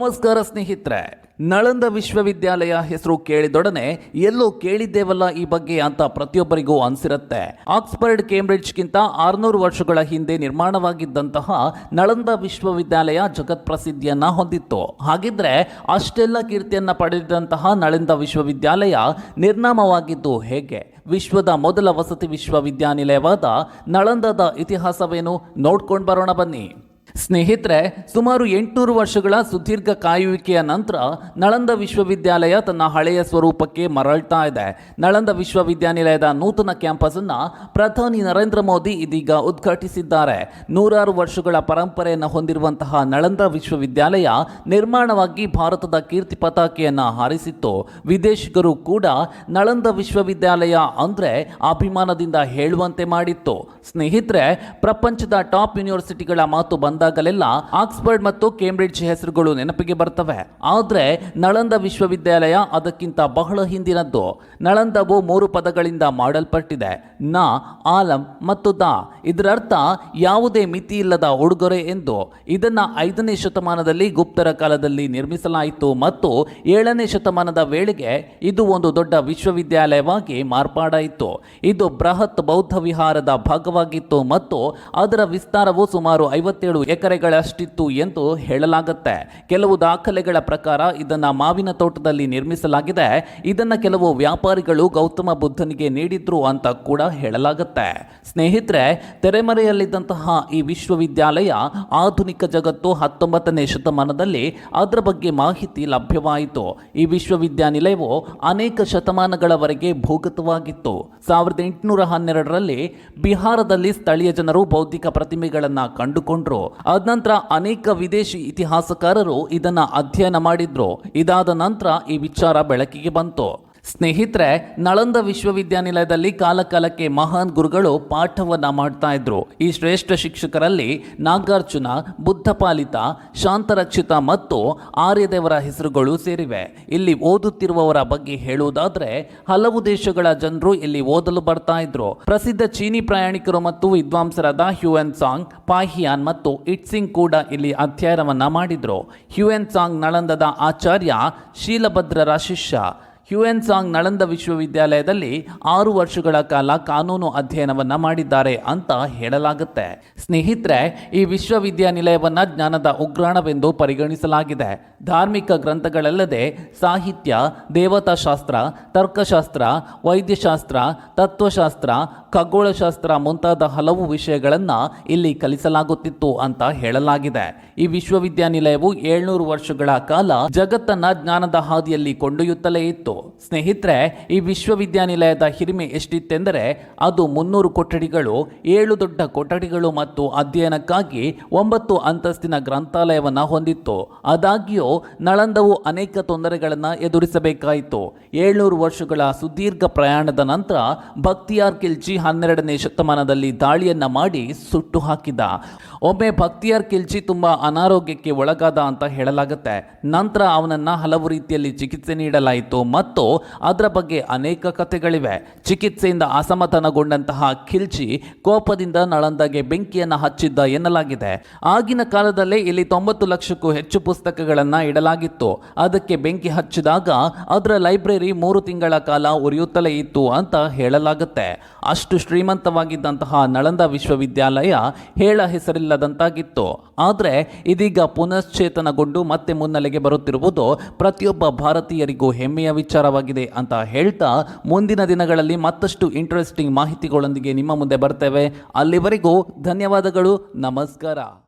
ನಮಸ್ಕಾರ ಸ್ನೇಹಿತರೆ. ನಳಂದ ವಿಶ್ವವಿದ್ಯಾಲಯ ಹೆಸರು ಕೇಳಿದೊಡನೆ ಎಲ್ಲೋ ಕೇಳಿದ್ದೇವಲ್ಲ ಈ ಬಗ್ಗೆ ಅಂತ ಪ್ರತಿಯೊಬ್ಬರಿಗೂ ಅನ್ಸಿರುತ್ತೆ. ಆಕ್ಸ್ಫರ್ಡ್, ಕೇಂಬ್ರಿಡ್ಜ್ಗಿಂತ ಆರುನೂರು ವರ್ಷಗಳ ಹಿಂದೆ ನಿರ್ಮಾಣವಾಗಿದ್ದಂತಹ ನಳಂದ ವಿಶ್ವವಿದ್ಯಾಲಯ ಜಗತ್ ಪ್ರಸಿದ್ಧಿಯನ್ನ ಹೊಂದಿತ್ತು. ಹಾಗಿದ್ರೆ ಅಷ್ಟೆಲ್ಲ ಕೀರ್ತಿಯನ್ನ ಪಡೆದಂತಹ ನಳಂದ ವಿಶ್ವವಿದ್ಯಾಲಯ ನಿರ್ನಾಮವಾಗಿದ್ದು ಹೇಗೆ? ವಿಶ್ವದ ಮೊದಲ ವಸತಿ ವಿಶ್ವವಿದ್ಯಾನಿಲಯವಾದ ನಳಂದದ ಇತಿಹಾಸವೇನು? ನೋಡ್ಕೊಂಡು ಬರೋಣ ಬನ್ನಿ. ಸ್ನೇಹಿತರೆ, ಸುಮಾರು ಎಂಟುನೂರು ವರ್ಷಗಳ ಸುದೀರ್ಘ ಕಾಯುವಿಕೆಯ ನಂತರ ನಳಂದ ವಿಶ್ವವಿದ್ಯಾಲಯ ತನ್ನ ಹಳೆಯ ಸ್ವರೂಪಕ್ಕೆ ಮರಳ್ತಾ ಇದೆ. ನಳಂದ ವಿಶ್ವವಿದ್ಯಾನಿಲಯದ ನೂತನ ಕ್ಯಾಂಪಸ್ ಅನ್ನ ಪ್ರಧಾನಿ ನರೇಂದ್ರ ಮೋದಿ ಇದೀಗ ಉದ್ಘಾಟಿಸಿದ್ದಾರೆ. ನೂರಾರು ವರ್ಷಗಳ ಪರಂಪರೆಯನ್ನು ಹೊಂದಿರುವಂತಹ ನಳಂದ ವಿಶ್ವವಿದ್ಯಾಲಯ ನಿರ್ಮಾಣವಾಗಿ ಭಾರತದ ಕೀರ್ತಿ ಪತಾಕೆಯನ್ನು ಹಾರಿಸಿತ್ತು. ವಿದೇಶಿಗರು ಕೂಡ ನಳಂದ ವಿಶ್ವವಿದ್ಯಾಲಯ ಅಂದ್ರೆ ಅಭಿಮಾನದಿಂದ ಹೇಳುವಂತೆ ಮಾಡಿತ್ತು. ಸ್ನೇಹಿತರೆ, ಪ್ರಪಂಚದ ಟಾಪ್ ಯೂನಿವರ್ಸಿಟಿಗಳ ಮಾತು ಬಂದಾಗಲೆಲ್ಲ ಆಕ್ಸ್ಫರ್ಡ್ ಮತ್ತು ಕೇಂಬ್ರಿಡ್ಜ್ ಹೆಸರುಗಳು ನೆನಪಿಗೆ ಬರ್ತವೆ. ಆದ್ರೆ ನಳಂದ ವಿಶ್ವವಿದ್ಯಾಲಯ ಅದಕ್ಕಿಂತ ಬಹಳ ಹಿಂದಿನದ್ದು. ನಳಂದವು ಮೂರು ಪದಗಳಿಂದ ಮಾಡಲ್ಪಟ್ಟಿದೆ. ನ, ಆಲಂ ಮತ್ತು ದ. ಇದರರ್ಥ ಯಾವುದೇ ಮಿತಿ ಇಲ್ಲದ ಉಡುಗೊರೆ ಎಂದು. ಇದನ್ನ ಐದನೇ ಶತಮಾನದಲ್ಲಿ ಗುಪ್ತರ ಕಾಲದಲ್ಲಿ ನಿರ್ಮಿಸಲಾಯಿತು ಮತ್ತು ಏಳನೇ ಶತಮಾನದ ವೇಳೆಗೆ ಇದು ಒಂದು ದೊಡ್ಡ ವಿಶ್ವವಿದ್ಯಾಲಯವಾಗಿ ಮಾರ್ಪಾಡಾಯಿತು. ಇದು ಬೃಹತ್ ಬೌದ್ಧ ವಿಹಾರದ ಭಾಗವಾಗಿತ್ತು ಮತ್ತು ಅದರ ವಿಸ್ತಾರವು ಸುಮಾರು ಐವತ್ತೇಳು ಎಕರೆಗಳಷ್ಟಿತ್ತು ಎಂದು ಹೇಳಲಾಗುತ್ತೆ. ಕೆಲವು ದಾಖಲೆಗಳ ಪ್ರಕಾರ ಇದನ್ನು ಮಾವಿನ ತೋಟದಲ್ಲಿ ನಿರ್ಮಿಸಲಾಗಿದೆ. ಇದನ್ನು ಕೆಲವು ವ್ಯಾಪಾರಿಗಳು ಗೌತಮ ಬುದ್ಧನಿಗೆ ನೀಡಿದ್ರು ಅಂತ ಕೂಡ ಹೇಳಲಾಗುತ್ತೆ. ಸ್ನೇಹಿತರೆ, ತೆರೆಮರೆಯಲ್ಲಿದ್ದಂತಹ ಈ ವಿಶ್ವವಿದ್ಯಾಲಯ ಆಧುನಿಕ ಜಗತ್ತು ಹತ್ತೊಂಬತ್ತನೇ ಶತಮಾನದಲ್ಲಿ ಅದರ ಬಗ್ಗೆ ಮಾಹಿತಿ ಲಭ್ಯವಾಯಿತು. ಈ ವಿಶ್ವವಿದ್ಯಾನಿಲಯವು ಅನೇಕ ಶತಮಾನಗಳವರೆಗೆ ಭೂಗತವಾಗಿತ್ತು. ಸಾವಿರದ ಎಂಟುನೂರ ಹನ್ನೆರಡರಲ್ಲಿ ಬಿಹಾರದಲ್ಲಿ ಸ್ಥಳೀಯ ಜನರು ಬೌದ್ಧಿಕ ಪ್ರತಿಮೆಗಳನ್ನು ಕಂಡುಕೊಂಡ್ರು. ಅದ ಅನೇಕ ವಿದೇಶಿ ಇತಿಹಾಸಕಾರರು ಇದನ್ನು ಅಧ್ಯಯನ ಮಾಡಿದ್ರು. ಇದಾದ ನಂತರ ಈ ವಿಚಾರ ಬೆಳಕಿಗೆ ಬಂತು. ಸ್ನೇಹಿತರೆ, ನಳಂದ ವಿಶ್ವವಿದ್ಯಾನಿಲಯದಲ್ಲಿ ಕಾಲಕಾಲಕ್ಕೆ ಮಹಾನ್ ಗುರುಗಳು ಪಾಠವನ್ನ ಮಾಡ್ತಾ ಇದ್ರು. ಈ ಶ್ರೇಷ್ಠ ಶಿಕ್ಷಕರಲ್ಲಿ ನಾಗಾರ್ಜುನ ಬುದ್ಧಪಾಲಿತ ಶಾಂತರಕ್ಷಿತ ಮತ್ತು ಆರ್ಯದೇವರ ಹೆಸರುಗಳು ಸೇರಿವೆ. ಇಲ್ಲಿ ಓದುತ್ತಿರುವವರ ಬಗ್ಗೆ ಹೇಳುವುದಾದ್ರೆ, ಹಲವು ದೇಶಗಳ ಜನರು ಇಲ್ಲಿ ಓದಲು ಬರ್ತಾ ಇದ್ರು. ಪ್ರಸಿದ್ಧ ಚೀನಿ ಪ್ರಯಾಣಿಕರು ಮತ್ತು ವಿದ್ವಾಂಸರಾದ ಹ್ಯೂಎನ್ ಸಾಂಗ್ ಪಾಹಿಯಾನ್ ಮತ್ತು ಇಟ್ಸಿಂಗ್ ಕೂಡ ಇಲ್ಲಿ ಅಧ್ಯಯನವನ್ನ ಮಾಡಿದ್ರು. ಹ್ಯೂಎನ್ ಸಾಂಗ್ ನಳಂದದ ಆಚಾರ್ಯ ಶೀಲಭದ್ರರ ಶಿಷ್ಯ. ಹ್ಯೂಎನ್ ಸಾಂಗ್ ನಳಂದ ವಿಶ್ವವಿದ್ಯಾಲಯದಲ್ಲಿ ಆರು ವರ್ಷಗಳ ಕಾಲ ಕಾನೂನು ಅಧ್ಯಯನವನ್ನು ಮಾಡಿದ್ದಾರೆ ಅಂತ ಹೇಳಲಾಗುತ್ತೆ. ಸ್ನೇಹಿತರೆ, ಈ ವಿಶ್ವವಿದ್ಯಾನಿಲಯವನ್ನು ಜ್ಞಾನದ ಉಗ್ರಾಣವೆಂದು ಪರಿಗಣಿಸಲಾಗಿದೆ. ಧಾರ್ಮಿಕ ಗ್ರಂಥಗಳಲ್ಲದೆ ಸಾಹಿತ್ಯ, ದೇವತಾಶಾಸ್ತ್ರ, ತರ್ಕಶಾಸ್ತ್ರ, ವೈದ್ಯಶಾಸ್ತ್ರ, ತತ್ವಶಾಸ್ತ್ರ, ಖಗೋಳಶಾಸ್ತ್ರ ಮುಂತಾದ ಹಲವು ವಿಷಯಗಳನ್ನು ಇಲ್ಲಿ ಕಲಿಸಲಾಗುತ್ತಿತ್ತು ಅಂತ ಹೇಳಲಾಗಿದೆ. ಈ ವಿಶ್ವವಿದ್ಯಾನಿಲಯವು ಏಳ್ನೂರು ವರ್ಷಗಳ ಕಾಲ ಜಗತ್ತನ್ನ ಜ್ಞಾನದ ಹಾದಿಯಲ್ಲಿ ಕೊಂಡೊಯ್ಯುತ್ತಲೇ ಇತ್ತು. ಸ್ನೇಹಿತರೆ, ಈ ವಿಶ್ವವಿದ್ಯಾನಿಲಯದ ಹಿರಿಮೆ ಎಷ್ಟಿತ್ತೆಂದರೆ, ಅದು ಮುನ್ನೂರು ಕೊಠಡಿಗಳು, ಏಳು ದೊಡ್ಡ ಕೊಠಡಿಗಳು ಮತ್ತು ಅಧ್ಯಯನಕ್ಕಾಗಿ ಒಂಬತ್ತು ಅಂತಸ್ತಿನ ಗ್ರಂಥಾಲಯವನ್ನು ಹೊಂದಿತ್ತು. ಆದಾಗ್ಯೂ ನಳಂದವು ಅನೇಕ ತೊಂದರೆಗಳನ್ನು ಎದುರಿಸಬೇಕಾಯಿತು. ಏಳ್ನೂರು ವರ್ಷಗಳ ಸುದೀರ್ಘ ಪ್ರಯಾಣದ ನಂತರ ಭಕ್ತಿಯಾರ್ ಖಿಲ್ಜಿ ಹನ್ನೆರಡನೇ ಶತಮಾನದಲ್ಲಿ ದಾಳಿಯನ್ನು ಮಾಡಿ ಸುಟ್ಟು ಹಾಕಿದ. ಒಮ್ಮೆ ಭಕ್ತಿಯಾರ್ ಖಿಲ್ಜಿ ತುಂಬಾ ಅನಾರೋಗ್ಯಕ್ಕೆ ಒಳಗಾದ ಅಂತ ಹೇಳಲಾಗುತ್ತೆ. ನಂತರ ಅವನನ್ನ ಹಲವು ರೀತಿಯಲ್ಲಿ ಚಿಕಿತ್ಸೆ ನೀಡಲಾಯಿತು ಮತ್ತು ಅದರ ಬಗ್ಗೆ ಅನೇಕ ಕಥೆಗಳಿವೆ. ಚಿಕಿತ್ಸೆಯಿಂದ ಅಸಮಾಧಾನಗೊಂಡಂತಹ ಖಿಲ್ಜಿ ಕೋಪದಿಂದ ನಳಂದಗೆ ಬೆಂಕಿಯನ್ನು ಹಚ್ಚಿದ್ದ ಎನ್ನಲಾಗಿದೆ. ಆಗಿನ ಕಾಲದಲ್ಲೇ ಇಲ್ಲಿ ತೊಂಬತ್ತು ಲಕ್ಷಕ್ಕೂ ಹೆಚ್ಚು ಪುಸ್ತಕಗಳನ್ನು ಇಡಲಾಗಿತ್ತು. ಅದಕ್ಕೆ ಬೆಂಕಿ ಹಚ್ಚಿದಾಗ ಅದರ ಲೈಬ್ರರಿ ಮೂರು ತಿಂಗಳ ಕಾಲ ಉರಿಯುತ್ತಲೇ ಇತ್ತು ಅಂತ ಹೇಳಲಾಗುತ್ತೆ. ಅಷ್ಟು ಶ್ರೀಮಂತವಾಗಿದ್ದಂತಹ ನಳಂದ ವಿಶ್ವವಿದ್ಯಾಲಯ ಹೇಳ ಹೆಸರಿಲ್ಲದಂತಾಗಿತ್ತು. ಆದರೆ ಇದೀಗ ಪುನಶ್ಚೇತನಗೊಂಡು ಮತ್ತೆ ಮುನ್ನೆಲೆಗೆ ಬರುತ್ತಿರುವುದು ಪ್ರತಿಯೊಬ್ಬ ಭಾರತೀಯರಿಗೂ ಹೆಮ್ಮೆಯ ವಿಚಾರವಾಗಿದೆ ಅಂತ ಹೇಳ್ತಾ ಮುಂದಿನ ದಿನಗಳಲ್ಲಿ ಮತ್ತಷ್ಟು ಇಂಟ್ರೆಸ್ಟಿಂಗ್ ಮಾಹಿತಿಗಳೊಂದಿಗೆ ನಿಮ್ಮ ಮುಂದೆ ಬರ್ತೇವೆ. ಅಲ್ಲಿವರೆಗೂ ಧನ್ಯವಾದಗಳು. ನಮಸ್ಕಾರ.